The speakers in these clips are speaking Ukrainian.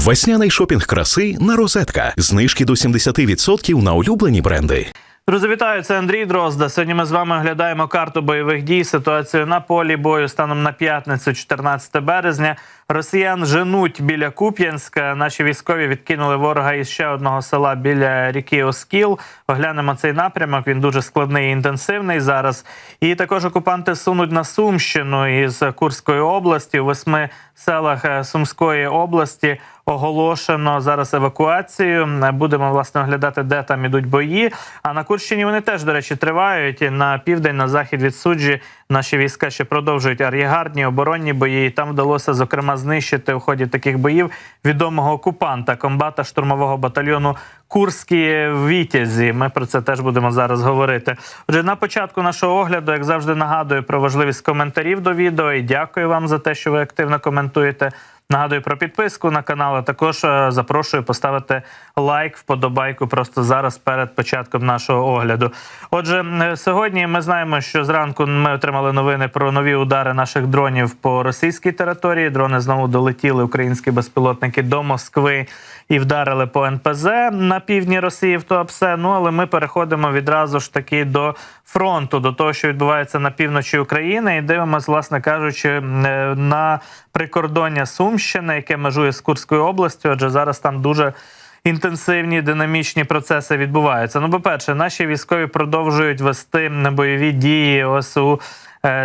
Весняний шопінг краси на розетка. Знижки до 70% на улюблені бренди. Друзі, це Андрій Дрозда. Сьогодні ми з вами оглядаємо карту бойових дій, ситуацію на полі бою станом на п'ятницю, 14 березня. Росіян женуть біля Куп'янська. Наші військові відкинули ворога із ще одного села біля ріки Оскіл. Оглянемо цей напрямок. Він дуже складний і інтенсивний зараз. І також окупанти сунуть на Сумщину із Курської області у восьми селах е, Сумської області. Оголошено зараз евакуацію. Будемо власне оглядати, де там ідуть бої. А на Курщині вони теж, до речі, тривають. На південь, на захід від суджі, наші війська ще продовжують ар'єгардні оборонні бої. І там вдалося зокрема знищити в ході таких боїв відомого окупанта, комбата штурмового батальйону Курські Вітязі. Ми про це теж будемо зараз говорити. Отже, на початку нашого огляду, як завжди, нагадую про важливість коментарів до відео. І дякую вам за те, що ви активно коментуєте. Нагадую про підписку на канал. а Також е, запрошую поставити лайк, вподобайку просто зараз перед початком нашого огляду. Отже, е, сьогодні ми знаємо, що зранку ми отримали новини про нові удари наших дронів по російській території. Дрони знову долетіли українські безпілотники до Москви і вдарили по НПЗ на півдні Росії в Туапсе. Ну але ми переходимо відразу ж таки до фронту, до того, що відбувається на півночі України, і дивимося, власне кажучи, е, на прикордоння Сумщини, яке межує з Курською областю. Адже зараз там дуже інтенсивні динамічні процеси відбуваються. Ну, по перше, наші військові продовжують вести бойові дії ось у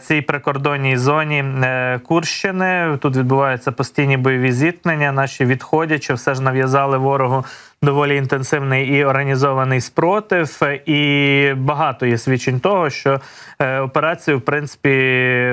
цій прикордонній зоні е, Курщини. Тут відбуваються постійні бойові зіткнення. Наші відходячи все ж нав'язали ворогу доволі інтенсивний і організований спротив. І багато є свідчень того, що е, операцію, в принципі,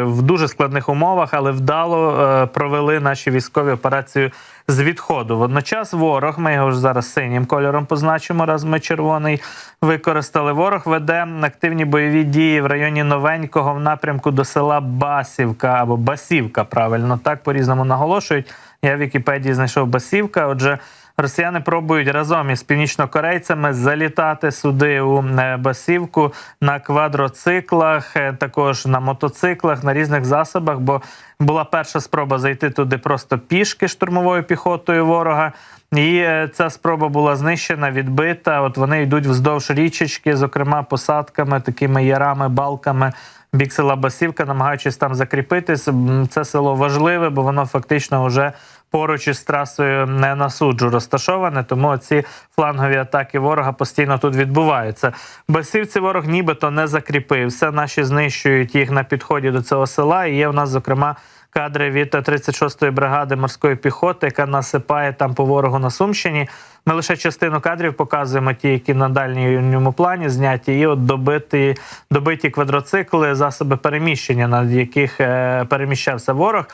в дуже складних умовах, але вдало е, провели наші військові операцію з відходу. Водночас ворог, ми його ж зараз синім кольором позначимо, раз ми червоний використали. Ворог веде активні бойові дії в районі Новенького в напрямку до села Басівка або Басівка. Правильно так по різному наголошують. Я в Вікіпедії знайшов Басівка. Отже. Росіяни пробують разом із північнокорейцями залітати сюди у е, Басівку на квадроциклах, е, також на мотоциклах, на різних засобах. Бо була перша спроба зайти туди просто пішки штурмовою піхотою ворога. І е, ця спроба була знищена, відбита. От вони йдуть вздовж річечки, зокрема посадками, такими ярами, балками. Бік села Басівка, намагаючись там закріпитись. Це село важливе, бо воно фактично вже поруч із трасою не на суджу розташоване. Тому ці флангові атаки ворога постійно тут відбуваються. Басівці ворог нібито не закріпився. Наші знищують їх на підході до цього села. І є у нас, зокрема, кадри від 36-ї бригади морської піхоти, яка насипає там по ворогу на Сумщині. Ми лише частину кадрів показуємо, ті, які на дальньому плані зняті, і от добиті, добиті квадроцикли, засоби переміщення, на яких е, переміщався ворог.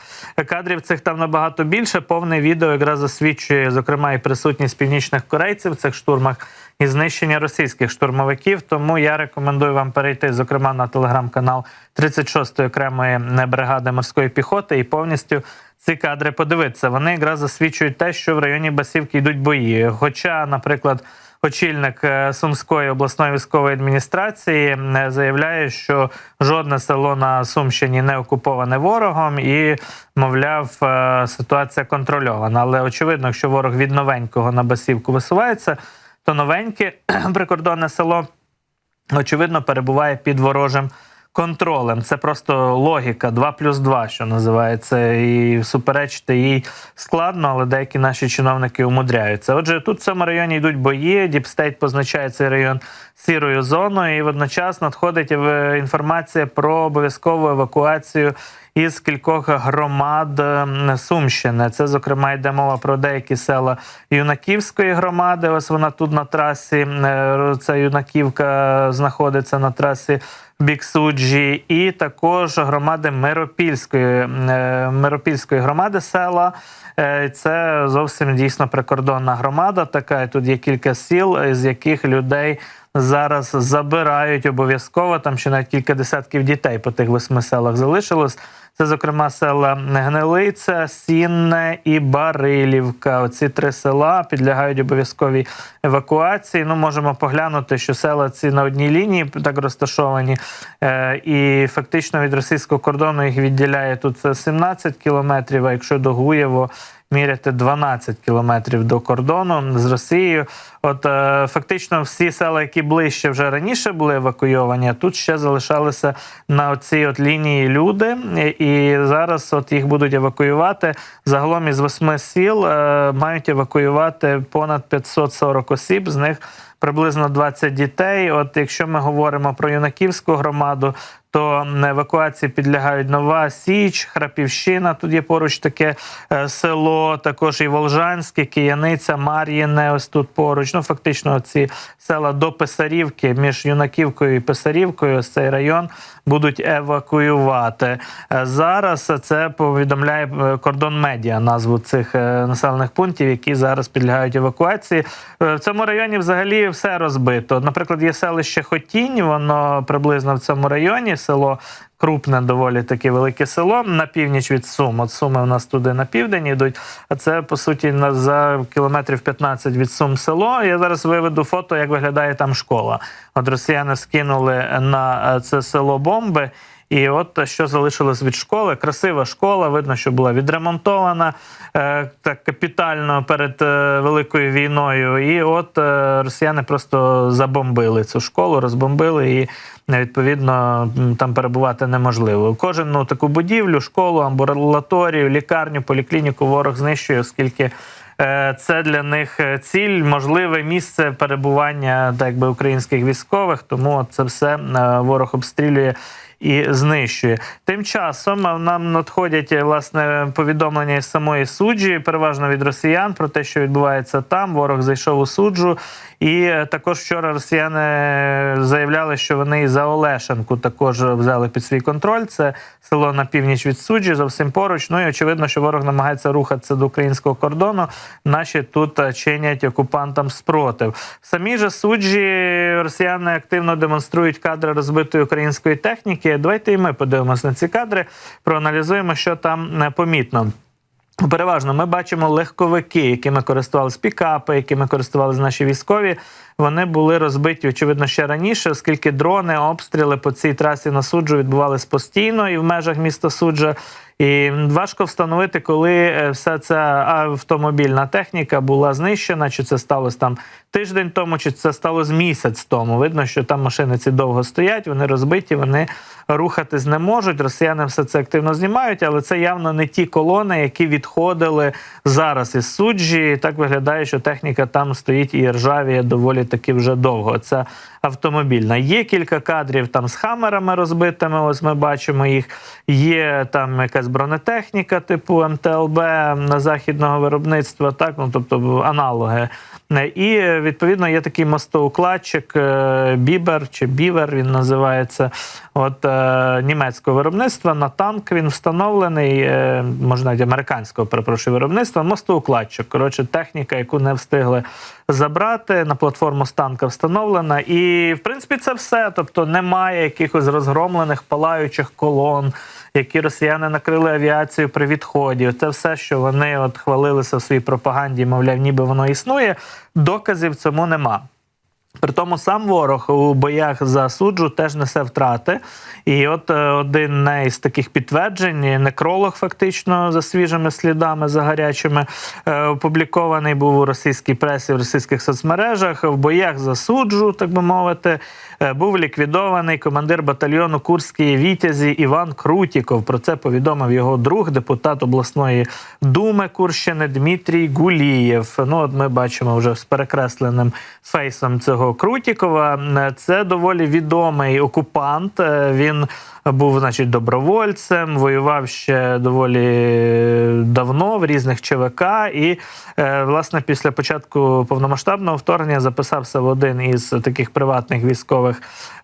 Кадрів цих там набагато більше. Повне відео якраз засвідчує, зокрема, і присутність північних корейців в цих штурмах і знищення російських штурмовиків. Тому я рекомендую вам перейти, зокрема, на телеграм-канал 36-ї окремої бригади морської піхоти і повністю ці кадри подивитися. Вони якраз засвідчують те, що в районі Басівки йдуть бої. Хоча, наприклад, очільник е, Сумської обласної військової адміністрації е, заявляє, що жодне село на Сумщині не окуповане ворогом, і мовляв, е, ситуація контрольована. Але очевидно, якщо ворог від новенького на Басівку висувається, то новеньке прикордонне село очевидно перебуває під ворожим контролем. Це просто логіка 2 плюс 2, що називається, і суперечити їй складно, але деякі наші чиновники умудряються. Отже, тут в цьому районі йдуть бої. Діпстейт позначає цей район сірою зоною, і водночас надходить інформація про обов'язкову евакуацію. Із кількох громад Сумщини. Це, зокрема, йде мова про деякі села Юнаківської громади. Ось вона тут на трасі. е, Це Юнаківка знаходиться на трасі в бік суджі, і також громади Миропільської е, Миропільської громади села. Е, Це зовсім дійсно прикордонна громада. Така тут є кілька сіл, з яких людей зараз забирають обов'язково. Там ще навіть кілька десятків дітей по тих восьми селах залишилось. Це, зокрема, села Гнилиця, Сінне і Барилівка. Оці три села підлягають обов'язковій евакуації. Ну, можемо поглянути, що села ці на одній лінії так розташовані, е, і фактично від російського кордону їх відділяє тут 17 кілометрів. А якщо до Гуєво міряти 12 кілометрів до кордону з Росією. От е, фактично всі села, які ближче вже раніше були евакуйовані, тут ще залишалися на цій от лінії люди, і зараз от їх будуть евакуювати. Загалом із восьми сіл е, мають евакуювати понад 540 осіб. З них приблизно 20 дітей. От якщо ми говоримо про юнаківську громаду, то на евакуації підлягають Нова Січ, Храпівщина. Тут є поруч таке е, село, також і Волжанське, Кияниця, Мар'їне. Ось тут поруч. Ну фактично, ці села до Писарівки між Юнаківкою і Писарівкою. Цей район будуть евакуювати. Е, Зараз це повідомляє е, кордон медіа назву цих е, населених пунктів, які зараз підлягають евакуації. В цьому районі взагалі все розбито. Наприклад, є селище Хотінь, воно приблизно в цьому районі. Село крупне, доволі таке велике село на північ від Сум. От Суми у нас туди на південь йдуть. А це по суті на за кілометрів 15 від Сум село. Я зараз виведу фото, як виглядає там школа. От росіяни скинули на це село бомби. І от що залишилось від школи. Красива школа, видно, що була відремонтована е, так капітально перед е, великою війною. І от е, росіяни просто забомбили цю школу, розбомбили і. е, Відповідно, там перебувати неможливо. Кожну таку будівлю, школу, амбулаторію, лікарню, поліклініку ворог знищує, оскільки це для них е, ціль, можливе місце перебування так би українських військових. Тому це все е, ворог обстрілює і знищує. Тим часом е, нам надходять е, власне повідомлення із самої суджі, переважно від росіян, про те, що відбувається там. Ворог зайшов у суджу. І е, також вчора росіяни заявляли, що вони і за Олешенку також взяли під свій контроль. Це село на північ від суджі, зовсім поруч. Ну і очевидно, що ворог намагається рухатися до українського кордону. Наші тут е, чинять окупантам спротив. В самій же суджі росіяни активно демонструють кадри розбитої української техніки. Давайте і ми подивимося на ці кадри, проаналізуємо, що там е, помітно. Переважно ми бачимо легковики, якими користувалися пікапи, якими користувалися наші військові. Вони були розбиті, очевидно, ще раніше, оскільки дрони, обстріли по цій трасі на суджу відбувались постійно і в межах міста суджа. І важко встановити, коли е, вся ця автомобільна техніка була знищена, чи це сталося там тиждень тому, чи це сталося місяць тому. Видно, що там машини ці довго стоять, вони розбиті, вони рухатись не можуть. Росіяни все це активно знімають, але це явно не ті колони, які відходили зараз із суджі. Так виглядає, що техніка там стоїть і ржавіє доволі таки вже довго. Це автомобільна. Є кілька кадрів там з хамерами розбитими. Ось ми бачимо їх. Є там якась бронетехніка, типу МТЛБ на західного виробництва, так ну тобто аналоги. І відповідно є такий мостоукладчик е, Бібер чи Бівер. Він називається. От е, німецького виробництва на танк він встановлений, е, може навіть американського перепрошую виробництва. Мостоукладчик. Коротше, техніка, яку не встигли забрати на платформу з танка встановлена. І в принципі це все. Тобто немає якихось розгромлених палаючих колон. Які росіяни накрили авіацію при відході, це все, що вони от хвалилися в своїй пропаганді, мовляв, ніби воно існує. Доказів цьому нема. При тому сам ворог у боях за суджу теж несе втрати. І от е, один із таких підтверджень, некролог, фактично за свіжими слідами, за гарячими, е, опублікований був у російській пресі, в російських соцмережах. В боях за суджу, так би мовити, був ліквідований командир батальйону Курської вітязі Іван Крутіков. Про це повідомив його друг, депутат обласної думи Курщини Дмитрій Гулієв. Ну, от ми бачимо вже з перекресленим фейсом цього Крутікова. Е, Це доволі відомий окупант. Е, Він був, значить, добровольцем, воював ще доволі давно в різних ЧВК. І, е, власне, після початку повномасштабного вторгнення записався в один із таких приватних військових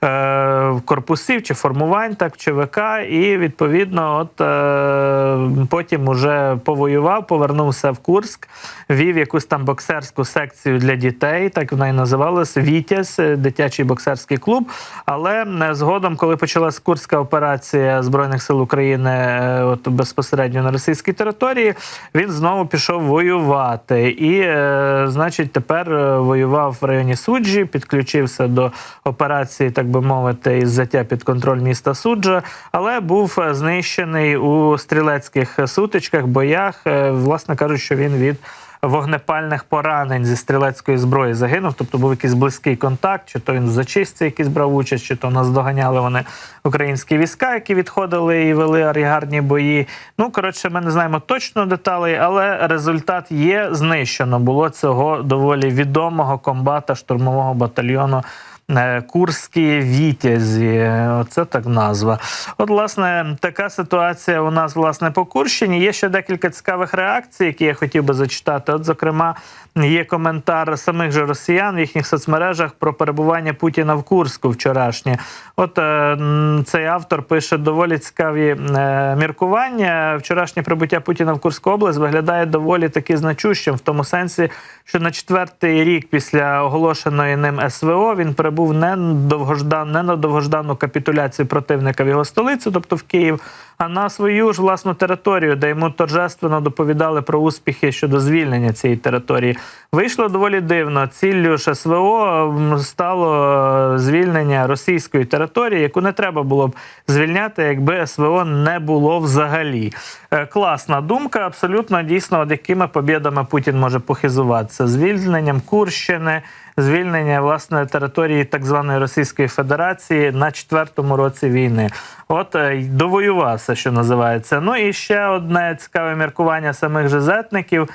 е, корпусів чи формувань, так, ЧВК. І відповідно, от е, потім уже повоював, повернувся в Курськ, вів якусь там боксерську секцію для дітей, так вона і називалася Вітязь, е, дитячий боксерський клуб. Але е, згодом, коли почалась курська операція збройних сил України, е, от безпосередньо на російській території, він знову пішов воювати. І, е, значить, тепер воював в районі суджі, підключився до операції, так би мовити, із взяття під контроль міста суджа, але був е, знищений у стрілецьких сутичках, боях. Е, Власне кажуть, що він від вогнепальних поранень зі стрілецької зброї загинув. Тобто був якийсь близький контакт, чи то він в зачистці якийсь брав участь, чи то наздоганяли вони українські війська, які відходили і вели арігарні бої. Ну коротше, ми не знаємо точно деталей, але результат є знищено. Було цього доволі відомого комбата штурмового батальйону. Е, Курські вітязі, оце так назва. От, власне, така ситуація у нас власне по Курщині. Є ще декілька цікавих реакцій, які я хотів би зачитати. От, зокрема, є коментар самих же росіян в їхніх соцмережах про перебування Путіна в Курську вчорашнє. От е, цей автор пише доволі цікаві е, міркування. Вчорашнє прибуття Путіна в Курську область виглядає доволі таки значущим в тому сенсі, що на четвертий рік після оголошеної ним СВО він прибув не довгождан, не на довгождану капітуляцію противника в його столицю, тобто в Київ, а на свою ж власну територію, де йому торжественно доповідали про успіхи щодо звільнення цієї території. Вийшло доволі дивно. Ціллю ж СВО стало е, звільнення російської території, яку не треба було б звільняти, якби СВО не було взагалі. Е, Класна думка, абсолютно дійсно, от якими побідами Путін може похизуватися звільненням Курщини. Звільнення власне території так званої Російської Федерації на четвертому році війни. От е, довоювався, що називається. Ну і ще одне цікаве міркування самих же зетників.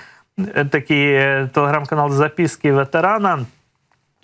Е, Такий е, телеграм-канал Записки ветерана.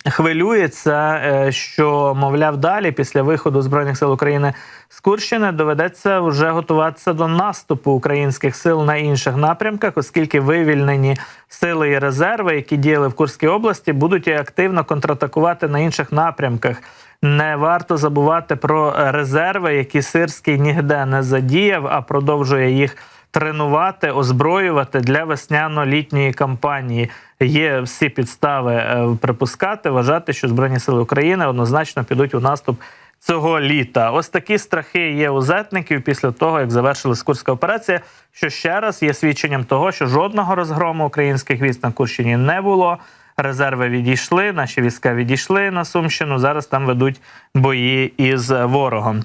Хвилюється, е, що мовляв далі, після виходу збройних сил України з Курщини, доведеться вже готуватися до наступу українських сил на інших напрямках, оскільки вивільнені сили і резерви, які діяли в Курській області, будуть активно контратакувати на інших напрямках. Не варто забувати про резерви, які Сирський ніде не задіяв, а продовжує їх тренувати, озброювати для весняно-літньої кампанії. Є всі підстави е, припускати, вважати, що Збройні сили України однозначно підуть у наступ цього літа. Ось такі страхи є у зетників після того, як завершилась Курська операція, що ще раз є свідченням того, що жодного розгрому українських військ на Курщині не було. Резерви відійшли, наші війська відійшли на Сумщину. Зараз там ведуть бої із ворогом.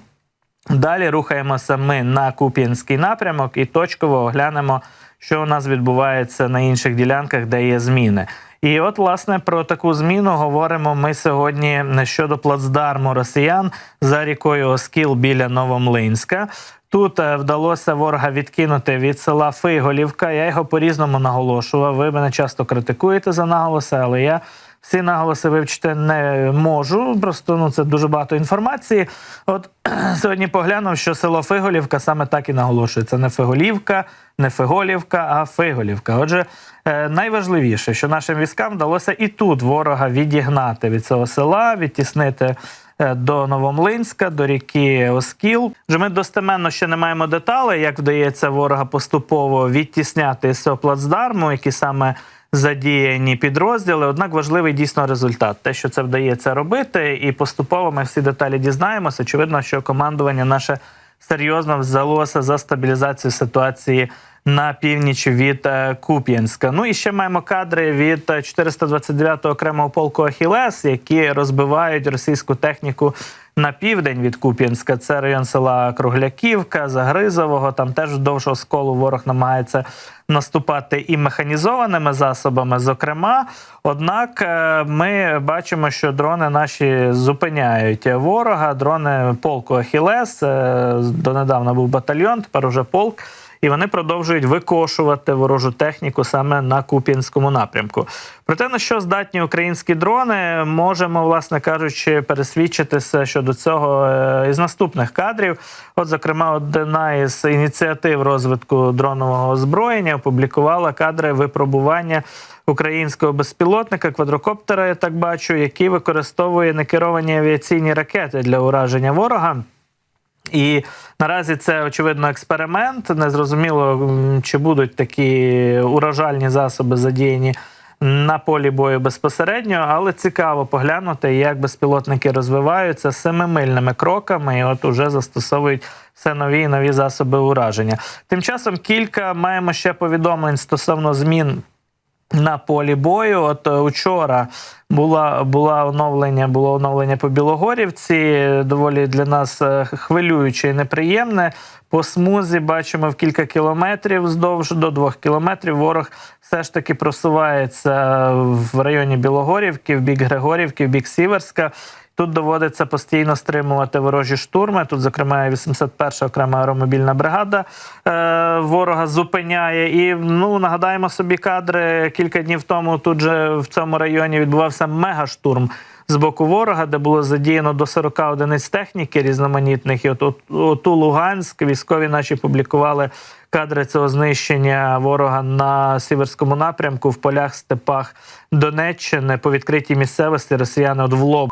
Далі рухаємося ми на Куп'янський напрямок і точково оглянемо, що у нас відбувається на інших ділянках, де є зміни. І от, власне, про таку зміну говоримо ми сьогодні щодо плацдарму росіян за рікою Оскіл біля Новомлинська. Тут е, вдалося ворога відкинути від села Фиголівка. Я його по-різному наголошував. Ви мене часто критикуєте за наголоси, але я всі наголоси вивчити не можу. Просто ну це дуже багато інформації. От сьогодні поглянув, що село Фиголівка саме так і наголошується: не Фиголівка, не Фиголівка, а Фиголівка. Отже, е, найважливіше, що нашим військам вдалося і тут ворога відігнати від цього села, відтіснити. е, До Новомлинська, до ріки Оскіл. Вже ми достеменно ще не маємо деталей, як вдається ворога поступово відтісняти з цього плацдарму, які саме задіяні підрозділи. Однак важливий дійсно результат. Те, що це вдається робити, і поступово ми всі деталі дізнаємося. Очевидно, що командування наше серйозно взялося за стабілізацію ситуації на північ від е, Куп'янська. Ну і ще маємо кадри від е, 429-го окремого полку Ахілес, які розбивають російську техніку. На південь від Куп'янська це район села Кругляківка, Загризового. Там теж вздовж осколу ворог намагається наступати і механізованими засобами. Зокрема, однак е, ми бачимо, що дрони наші зупиняють ворога. Дрони полку Ахілес. е, Донедавна був батальйон, тепер уже полк. І вони продовжують викошувати ворожу техніку саме на Куп'янському напрямку. Про те, на що здатні українські дрони, можемо, власне кажучи, пересвідчитися щодо цього е, із наступних кадрів. От, зокрема, одна із ініціатив розвитку дронового озброєння опублікувала кадри випробування українського безпілотника квадрокоптера. Я так бачу, який використовує некеровані авіаційні ракети для ураження ворога. І наразі це очевидно експеримент. Незрозуміло, чи будуть такі уражальні засоби задіяні на полі бою безпосередньо, але цікаво поглянути, як безпілотники розвиваються семимильними кроками, і от уже застосовують все нові і нові засоби ураження. Тим часом кілька маємо ще повідомлень стосовно змін на полі бою. От е, учора була, була оновлення, було оновлення по Білогорівці. Доволі для нас е, хвилююче і неприємне. По смузі бачимо в кілька кілометрів вздовж до двох кілометрів. Ворог все ж таки просувається в районі Білогорівки, в бік Григорівки, в бік Сіверська. Тут доводиться постійно стримувати ворожі штурми. Тут, зокрема, 81 окрема аеромобільна бригада е, ворога зупиняє. І ну нагадаємо собі кадри кілька днів тому. Тут же в цьому районі відбувався мегаштурм з боку ворога, де було задіяно до 40 одиниць техніки різноманітних. І от, от, от у Луганськ військові наші публікували кадри цього знищення ворога на сіверському напрямку в полях степах Донеччини по відкритій місцевості. Росіяни от в лоб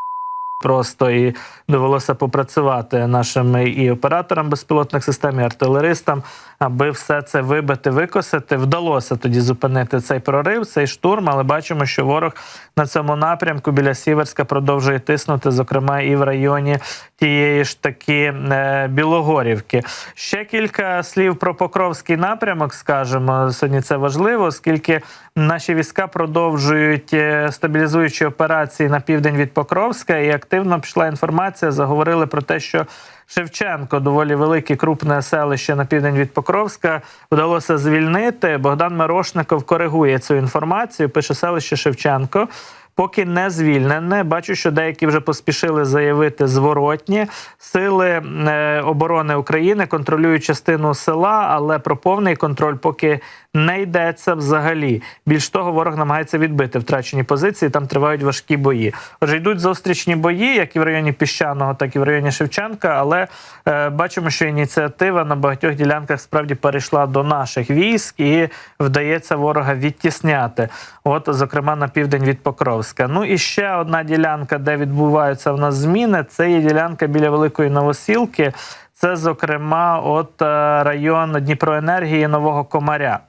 просто і довелося попрацювати нашим і операторам безпілотних систем, і артилеристам, аби все це вибити, викосити. Вдалося тоді зупинити цей прорив, цей штурм. Але бачимо, що ворог на цьому напрямку біля Сіверська продовжує тиснути, зокрема і в районі тієї ж таки е, Білогорівки. Ще кілька слів про Покровський напрямок. скажемо. сьогодні це важливо, оскільки наші війська продовжують е, стабілізуючі операції на південь від Покровська, і активно пішла інформація. Заговорили про те, що Шевченко, доволі велике крупне селище на південь від Покровська, вдалося звільнити. Богдан Мирошников коригує цю інформацію. Пише селище Шевченко. Поки не звільнене, бачу, що деякі вже поспішили заявити зворотні сили е, оборони України контролюють частину села, але про повний контроль поки не йдеться взагалі. Більш того, ворог намагається відбити втрачені позиції. Там тривають важкі бої. Отже, йдуть зустрічні бої, як і в районі піщаного, так і в районі Шевченка. Але е, бачимо, що ініціатива на багатьох ділянках справді перейшла до наших військ і вдається ворога відтісняти. От, зокрема, на південь від Покровська. Ну і ще одна ділянка, де відбуваються в нас зміни. Це є ділянка біля Великої Новосілки. Це, зокрема, от е, район Дніпроенергії Нового Комаря.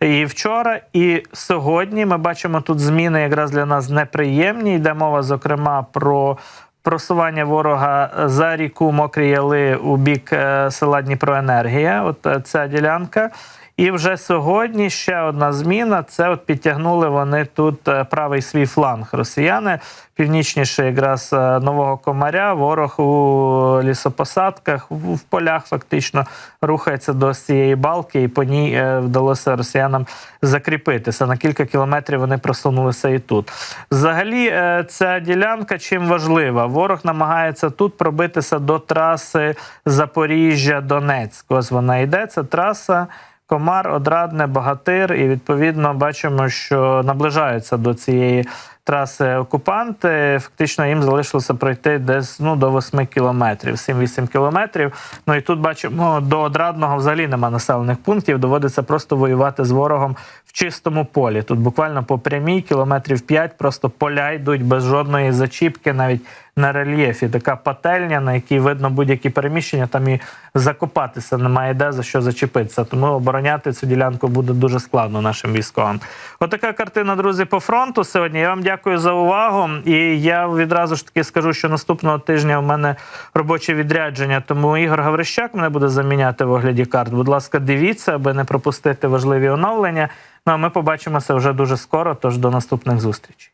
І вчора, і сьогодні ми бачимо тут зміни якраз для нас неприємні. Йде мова, зокрема, про просування ворога за ріку Мокрі Яли у бік е, села Дніпроенергія. От е, ця ділянка. І вже сьогодні ще одна зміна. Це от підтягнули вони тут е, правий свій фланг росіяни, північніше якраз е, нового комаря. Ворог у лісопосадках в полях фактично рухається до цієї балки, і по ній е, вдалося росіянам закріпитися. На кілька кілометрів вони просунулися і тут. Взагалі, ця ділянка чим важлива? Ворог намагається тут пробитися до траси Запоріжжя-Донецьк. Ось вона йде. Це траса. Комар, Одрадне, Багатир, і відповідно бачимо, що наближається до цієї траси окупанти. Фактично їм залишилося пройти десь ну до 8 кілометрів, 7-8 кілометрів. Ну і тут бачимо до Одрадного взагалі нема населених пунктів. Доводиться просто воювати з ворогом в чистому полі. Тут буквально по прямій кілометрів 5 просто поля йдуть без жодної зачіпки, навіть на рельєфі. Така пательня, на якій видно будь-які переміщення, там і закопатися немає де за що зачепитися. Тому обороняти цю ділянку буде дуже складно нашим військовим. Отака картина, друзі, по фронту сьогодні. Я вам дякую за увагу. І я відразу ж таки скажу, що наступного тижня в мене робоче відрядження. Тому Ігор Гаврищак мене буде заміняти в огляді карт. Будь ласка, дивіться, аби не пропустити важливі оновлення. Ну а ми побачимося вже дуже скоро. Тож до наступних зустрічей.